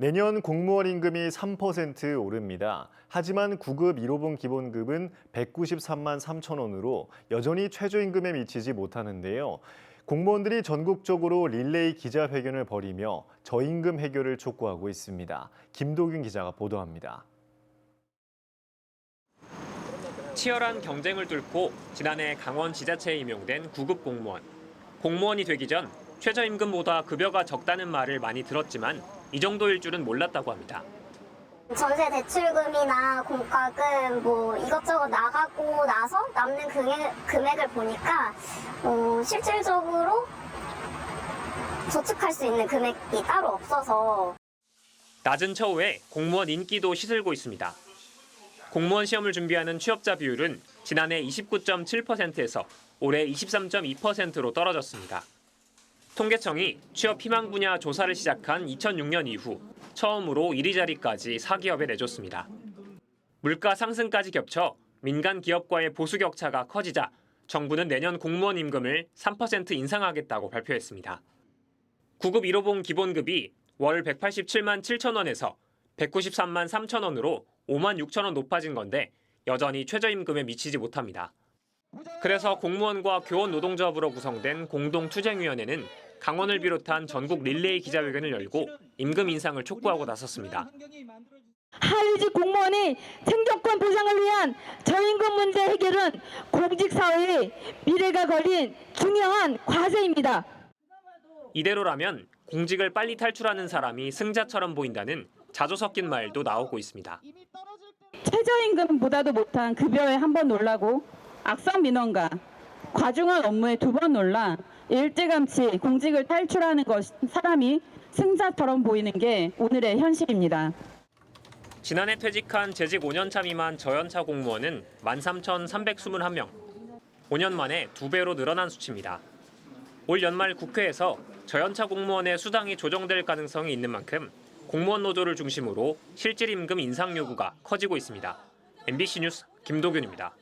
내년 공무원 임금이 3% 오릅니다. 하지만 9급 1호분 기본급은 193만 3천 원으로 여전히 최저임금에 미치지 못하는데요. 공무원들이 전국적으로 릴레이 기자회견을 벌이며 저임금 해결을 촉구하고 있습니다. 김도균 기자가 보도합니다. 치열한 경쟁을 뚫고 지난해 강원 지자체에 임용된 9급 공무원. 공무원이 되기 전 최저임금보다 급여가 적다는 말을 많이 들었지만 이 정도일 줄은 몰랐다고 합니다. 전세 대출금이나 공과금 뭐 이것저것 나가고 나서 남는 금액, 금액 을 보니까 어, 실질적으로 저축할 수 있는 금액이 따로 없어서 낮은 처우에 공무원 인기도 시들고 있습니다. 공무원 시험을 준비하는 취업자 비율은 지난해 29.7%에서 올해 23.2%로 떨어졌습니다. 통계청이 취업 희망 분야 조사를 시작한 2006년 이후 처음으로 1위 자리까지 4기업에 내줬습니다. 물가 상승까지 겹쳐 민간 기업과의 보수 격차가 커지자 정부는 내년 공무원 임금을 3% 인상하겠다고 발표했습니다. 9급 1호봉 기본급이 월 187만 7천 원에서 193만 3천 원으로 5만 6천 원 높아진 건데 여전히 최저임금에 미치지 못합니다. 그래서 공무원과 교원 노동조합으로 구성된 공동투쟁위원회는 강원을 비롯한 전국 릴레이 기자회견을 열고 임금 인상을 촉구하고 나섰습니다. 하위직 공무원의 생존권 보장을 위한 저임금 문제 해결은 공직사회의 미래가 걸린 중요한 과제입니다. 이대로라면 공직을 빨리 탈출하는 사람이 승자처럼 보인다는 자조 섞인 말도 나오고 있습니다. 최저임금보다도 못한 급여에 한 번 놀라고 악성 민원과 과중한 업무에 두 번 놀라 일찌감치 공직을 탈출하는 것 사람이 승자처럼 보이는 게 오늘의 현실입니다. 지난해 퇴직한 재직 5년차 미만 저연차 공무원은 13,321명. 5년 만에 두 배로 늘어난 수치입니다. 올 연말 국회에서 저연차 공무원의 수당이 조정될 가능성이 있는 만큼 공무원 노조를 중심으로 실질 임금 인상 요구가 커지고 있습니다. MBC 뉴스 김도균입니다.